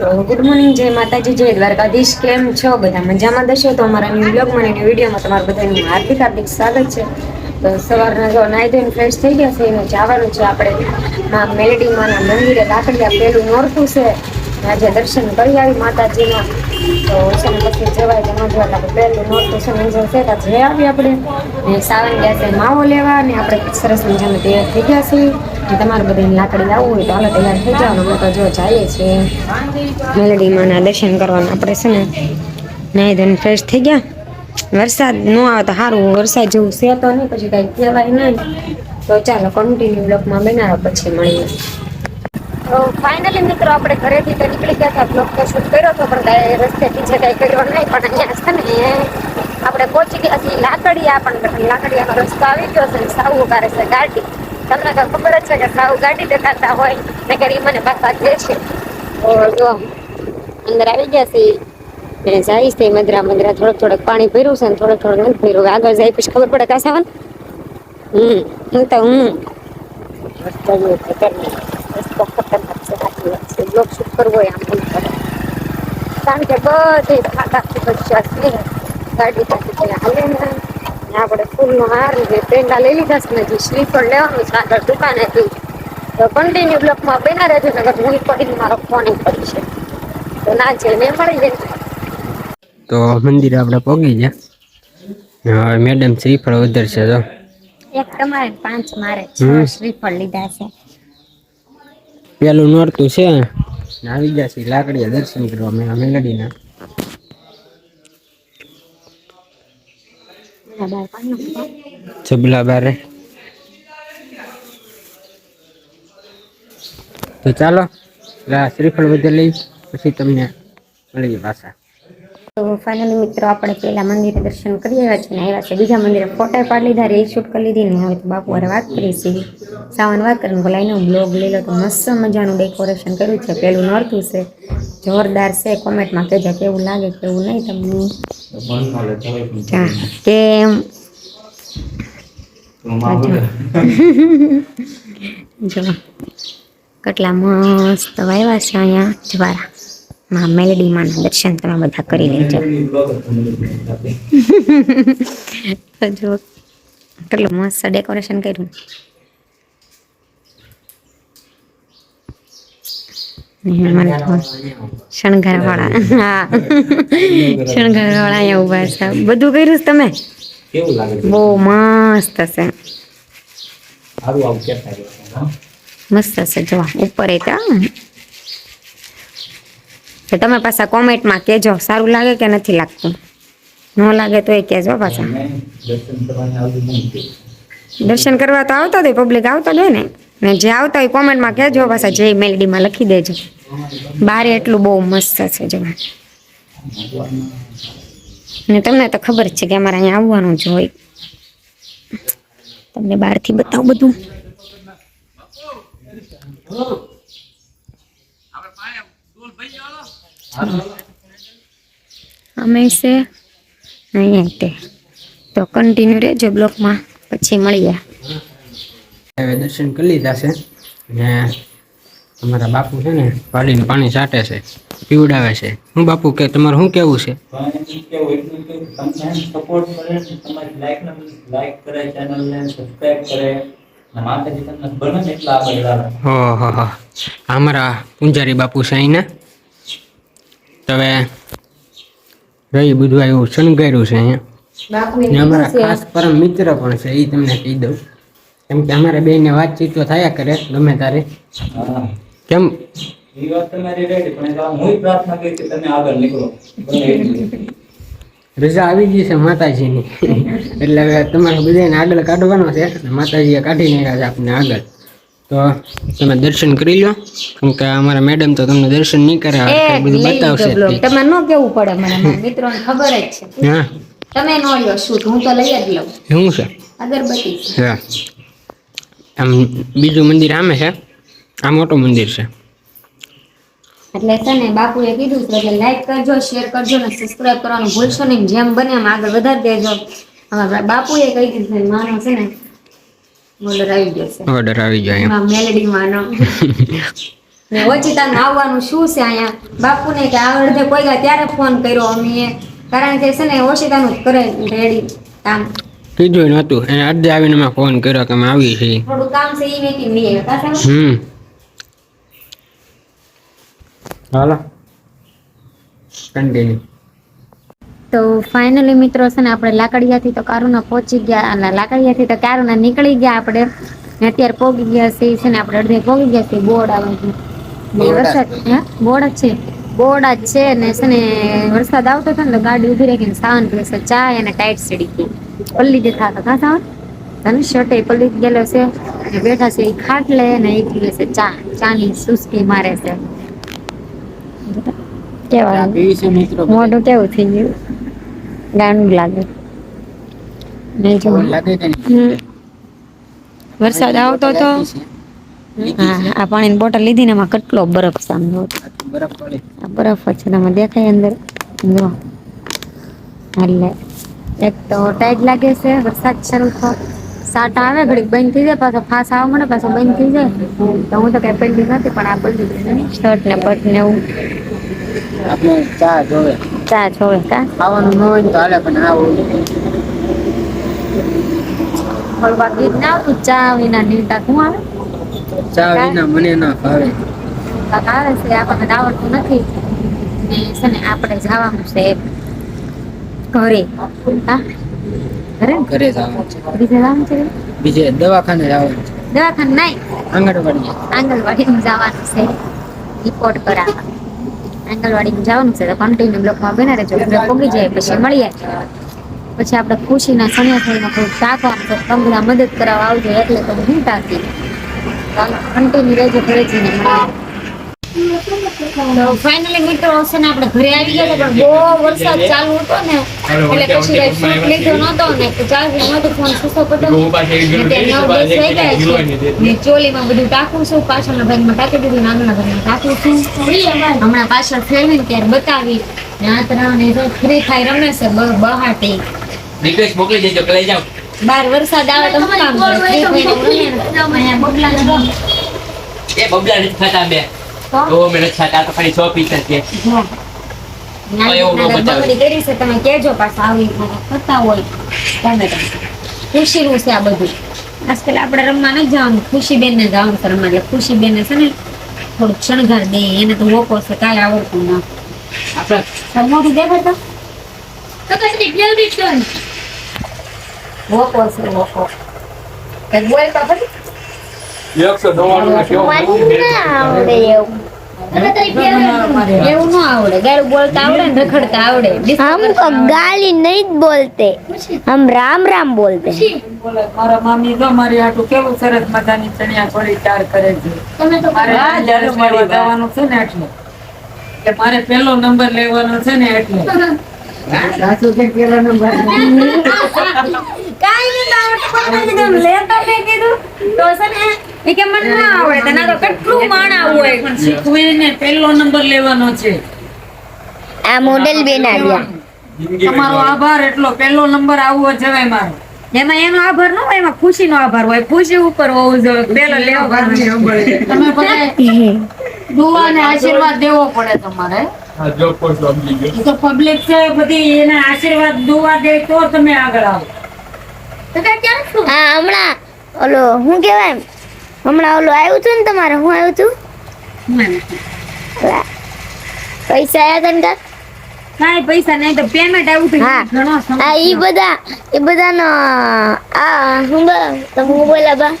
તો good morning જય માતાજી, જય દ્વારકાધીશ. કેમ છો? બધા મજામાં દશો તો અમારા ન્યૂ બ્લોગ મને ન્યૂ વિડીયોમાં તમારું બધાનું હાર્દિક હાર્દિક સ્વાગત છે. તો સવારના જો નાઈ ધોઈને ફ્રેશ થઈ ગયા છે, એને જવાનું છે આપણે માં મેલડી માના મંદિરે લાકડિયા પેલું નોરતું છે. આજે દર્શન કરી આવી માતાજીના તો પછી જવાય જવાય આપણે પહેલું નોરતું એન્જલ આપણે સાવન ગયા માવો લેવા ને આપણે સરસ મજાના તૈયાર થઈ ગયા છીએ. તમારે બધાને લાકડી આવવું હોય તો હાલો તૈયાર થઈ તો જો જઈએ છીએ મેલડી માના દર્શન કરવાના આપણે છે ને નાઈ ધન ફ્રેશ થઈ ગયા. વરસાદ ન આવે તો સારું વરસાદ જેવું છે તો નહીં પછી કાંઈ કહેવાય નહીં તો ચાલો કન્ટિન્યુ બ્લોકમાં બનાવો પછી મળીએ. તો ફાઇનલી મિત્રો આપણે ઘરેથી તો નીકળી ગયા હતા. બ્લોક તો શૂટ કર્યો હતો, પણ કાંઈ રસ્તે બીજે કાંઈ કર્યો નહીં, પણ અહીંયા છે ને, આપણે પહોંચી ગયા છીએ લાકડિયા, પણ લાકડિયાનો રસ્તો આવી ગયો છે, સાવ ઉભારે છે ગાડી. તમને તો ખબર જ છે કે સાવ ગાડી દેખાતા હોય, ને કરી મને પાછા કહે છે. તો જો, અંદર આવી ગયા છીએ. ને જાય છે મદરા મદરા, થોડોક થોડોક પાણી ભર્યું છે ને થોડોક થોડોક નથી ભર્યું. આગળ જાય પછી ખબર પડે કાં સાવન હમ, હું તો હું. રસ્તો ખતરનાક રસ્તો ખતરનાક છે સાચી વાત છે બ્લોક શૂટ કરવો આમ નહીં કરે કારણ કે બધે ખાતા સુરક્ષા છે ગાડી પાસે ત્યાં હાલે ને ને આપણે ફૂલનો હાર ને પેંડા લઈ લીધા છે ને જે સ્લીપર લેવાનું છે આગળ દુકાનેથી તો કન્ટિન્યુ બ્લોકમાં બેના રહેજો નગર હું પડીને મારો ફોન કરી છે તો ના છે ને મળી જાય તો મંદિર આપણે પહોંચી ગયા. મેડમ શ્રીફળ ઉધર છે તો. એક તમારે પાંચ મારે શ્રીફળ લીધા છે. પેલું નોરતું છે. આવી ગયા છે લાકડીયા દર્શન કરવા મેં મેલડીના. લડીને છબલા બારે. તો ચાલો શ્રીફળ બધે લઈ, પછી તમને મળી પાછા. તો ફાઇનલી મિત્રો આપણે પહેલાં મંદિરે દર્શન કરી આવ્યા છે ને આવ્યા છે. બીજા મંદિરે ફોટા પાડી લીધા રીલ શૂટ કરી લીધી ને હવે તો બાપુ હારે વાત કરી છે. સાવન વાત કરીને બોલા એનો બ્લોગ લઈ લો તો મસ્ત મજાનું ડેકોરેશન કર્યું છે. પેલું નોરતું છે. જોરદાર છે. કોમેન્ટમાં કહેજો કેવું લાગે કેવું નહીં તમને. કેમ? જો કેટલા મસ્ત વાવ્યા છે અહીંયા જવારા. માં મેલડીમાં દર્શન તમે બધા કરી લેજો. તો જો કેટલું મસ્ત ડેકોરેશન કર્યું. શણગારવાળા. હા શણગારવાળા અહીંયા છે. બધું કર્યું તમે? બહુ મસ્ત છે. સારું આવું કેતા રહેવાનું, હા? મસ્ત હશે જો ઉપર એ તો તો તમે પાછા કોમેન્ટમાં કહેજો સારું લાગે કે નથી લાગતું? ન લાગે તો એ કહેજો પાછા. દર્શન કરવા તો આવતા હોય પબ્લિક આવતા હોય ને. ને જે આવતા હોય કોમેન્ટમાં કહેજો પાછા જે મેલડીમાં લખી દેજો. બારે એટલું બહુ મસ્ત છે જવા ને તમને તો ખબર છે કે અમારે અહીંયા આવવાનું જ હોય. તમને બહારથી બતાવું બધું. અમે છે અહીંયા તે તો કન્ટિન્યુ રહેજો બ્લોકમાં પછી મળીએ હવે દર્શન કરી લીધા છે ને અમારા બાપુ છે ને વાડીને પાણી છાંટે છે પીવડાવે છે. હું બાપુ કે તમારું શું કેવું છે? support કરે તમારી like ને કરે channel ને કરે અને માતાજી તમને બને ને એટલા આગળ લાવે હો. હો હો અમારા પૂંજારી બાપુ છે અહીંના. હવે રહી બધું એવું શણગાર્યું છે અહીંયા? અમારા ખાસ પરમ મિત્ર પણ છે એ તમને કહી દઉં. કેમ કે અમારે બેને વાતચીત તો થયા કરે ગમે તારે. કેમ? એ વાત તમારી રેડી પણ એટલે હું પ્રાર્થના કરી કે તમે આગળ નીકળો. બને એટલું. રજા આવી ગઈ છે માતાજીની. એટલે હવે તમારે બધાને આગળ કાઢવાનો છે માતાજીએ કાઢી નાખ્યા છે આપણને આગળ. તો તમે દર્શન કરી લો કેમ કે અમારા મેડમ તો તમને દર્શન નહીં કરે બધું બતાવશે તમે ન કેવું પડે મને મિત્રોને ખબર જ છે. હા. તમે નો લ્યો શું હું તો લઈ જ લઉં. શું છે? અગરબત્તી હા. આમ બીજું મંદિર આમે છે? આ મોટું મંદિર છે. એટલે છે ને બાપુએ કીધું છે એટલે લાઈક કરજો શેર કરજો ને સબસ્ક્રાઇબ કરવાનું ભૂલશો નહીં. જેમ બને એમ આગળ વધારી દેજો. હવે બાપુએ કહી દીધું માનો છે ને ઓર્ડર આવી ગયો છે. ઓર્ડર આવી ગયો એમ. એમાં ને ઓચિતાનું આવવાનું શું છે અહીંયા? બાપુને કે આ અડધે કોઈ ત્યારે ફોન કર્યો અમે કારણ કે છે ને ઓશિતાનું કરે રેડી કામ. કીધું નહોતું. એને અડધે આવીને મેં ફોન કર્યો કે અમે છીએ. થોડું કામ છે એ મેકી નહીં આવ્યા હમ. હાલો. કન્ટિન્યુ તો ફાઇનલી મિત્રો છે ને આપણે લાકડિયાથી તો કારુના પહોંચી ગયા અને લાકડિયાથી તો કારુના નીકળી ગયા આપણે. અત્યારે પોગી ગયા છે છે ને આપણે અડધે પોગી ગયા છે બોર્ડ આવે છે ને વરસાદ હે બોર્ડ જ છે. બોર્ડ જ છે ને છે ને વરસાદ આવતો હતો ને તો ગાડી ઊભી રાખીને સાવન પીશે ચા અને ટાઈટ સીડી ગઈ પલ્લી જે થતા કાં સાવન? તને શર્ટે પલ્લી ગયેલો છે. ને બેઠા છે એ ખાટલે ને એ પીવે છે ચા. ચાની સુસ્કી મારે છે. કેવા મોઢું કેવું થઈ ગયું? ગાંડું લાગે. નહીં? જો. વરસાદ આવતો તો? હા આ પાણીની બોટલ લીધી ને એમાં કેટલો બરફ સામે બરફ પડે. આ બરફ છે એમાં દેખાય અંદર. જો એટલે એક તો ટાઈટ લાગે છે વરસાદ શરૂ થયો સાટ આવે ઘડીક બંધ થઈ જાય પાછો ફાસ આવવા મને પાછો બંધ થઈ જાય. તો હું તો કઈ પેલી નથી પણ આ બધું શર્ટ ને પટ ને એવું. આપણે ચા જોવે. ચા છોવે કા? ખાવાનું ન હોય તો હાલે પણ આવું થોડું ગીત ના આવતું? ચા વિના નીટા શું આવે? ચા વિના મને ના ભાવે આવે છે? આપણને આવડતું નથી. ને છે ને આપણે જવાનું છે ઘરે. હા? ઘરે? ઘરે જવાનું છે. બીજે જવાનું છે? બીજે દવાખાને જવાનું છે. દવાખાને નહીં? આંગણવાડી આંગણવાડીમાં જવાનું છે. રિપોર્ટ કરાવવા આંગણવાડીમાં જવાનું છે તો કન્ટિન્યુ બ્લોકમાં બને રહેજો. આપણે પોગી જાય પછી મળીએ. પછી આપણે ખુશીના સણિયા થઈને થોડુંક તાકવાનું તો તમે મદદ કરાવવા આવજો, એટલે તો હું તાકી કન્ટિન્યુ રહેજો ઘરે મળીએ તો ફાઇનલી મિત્રો છે ને આપણે ઘરે આવી ગયા પણ બહુ વરસાદ ચાલુ હતો ને એટલે પછી કઈ શૂટ લીધો નતો ને તો ચાર્જિંગ નતો ફોન સુસો પડતો ને ચોલીમાં બધું ટાકું છું પાછળના ભાગમાં ટાકી દીધું નાના ભાગમાં ટાંકું છું. હમણાં પાછળ ફેરવીને ત્યારે બતાવી. ને આ તરફ ને જો ફ્રી થાય રમે છે બહાટી. રિક્વેસ્ટ મોકલી દેજો કે લઈ જાઓ. બાર વરસાદ આવે તો શું કામ કરે. એ બબલા નથી થતા બે. તો? તો મેં નથી થતા આ તો ખાલી સો પીસ છે. ન નાની બતાવે. બગડી કરી છે તમે કેજો પાછા આવી થતા હોય ખુશીનું છે આ બધું. આજકાલ આપણે રમવા નથી જવાનું ખુશીબેન ને જવાનું છે રમવા. એટલે ખુશીબેન ને છે ને થોડુંક શણગાર દે એને તો વોકો છે કાંઈ આવડતું ના આપણે મોઢું દેખાડતો છે? બોલતા પછી એકસો નવ્વાણું ને કેવો એવું. આવડે. બોલતા આવડે ને રખડતા આવડે. હમ ગાલી બોલતે. હમ રામ રામ બોલતે. મારા મામી કેવું સરસ મજાની ચણિયા છોડી ચાર કરે છે. મારે ને એટલે. મારે પેલો નંબર લેવાનો છે ને એટલે. કે મને ના આવડે તને તો કેટલું માણ આવું હોય. પણ શીખવીને પહેલો નંબર લેવાનો છે. આ મોડેલ બેનાડ્યા તમારો આભાર એટલો પહેલો નંબર આવવો જોઈએ મારો. એમાં એનો આભાર ન હોય એમાં ખુશીનો આભાર હોય. ખુશી ઉપર હોવું જોઈએ. પહેલો લેવો તમે ભલે દુઆ અને આશીર્વાદ દેવો પડે તમારે. તો પબ્લિક છે બધી એના આશીર્વાદ દુઆ દે તો તમે આગળ આવો. હમણાં. ઓલો હું કેવાય હમણાં ઓલું આવ્યું હતું ને તમારે? હું આવ્યું હતું પૈસા આવ્યા હતા ને કાંઈક? કાંઈ પૈસા નહીં તો પેમેન્ટ આવ્યું હતું. હા. ઘણો હા એ બધા એ બધાનો આ હું તમે હું બોલ્યા બા?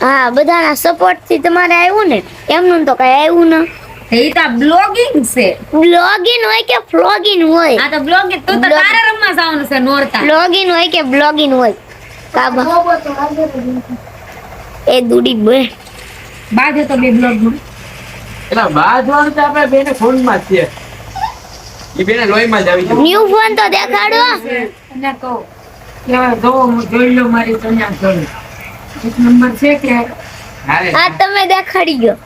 હા બધાના સપોર્ટથી તમારે આવ્યું ને એમનું તો કઈ આવ્યું ન. એ તો બ્લોગિંગ છે. હોય કે ફ્લોગિંગ હોય? આ તો બ્લોગિંગ તો તારે રમવા જવાનું છે નોરતા. બ્લોગિન હોય કે બ્લોગિન હોય? કાબા એ દુડી બે. બાદ તો બે બ્લોગ એલા બાજવાનું તો આપણે બેને ફોનમાં છે. એ બેને લોહીમાં જ આવી છે ન્યુ ફોન તો દેખાડો. એને કહો કે જો હું જોઈ લો મારી ચણિયા ચોળી એક નંબર છે કે? હા તમે દેખાડી ગયો.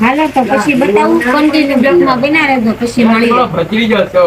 હાલો તો પછી બતાવું. કન્ટિન્યુ બ્લોગમાં બના રહેજો પછી મળી ભત્રીજો છો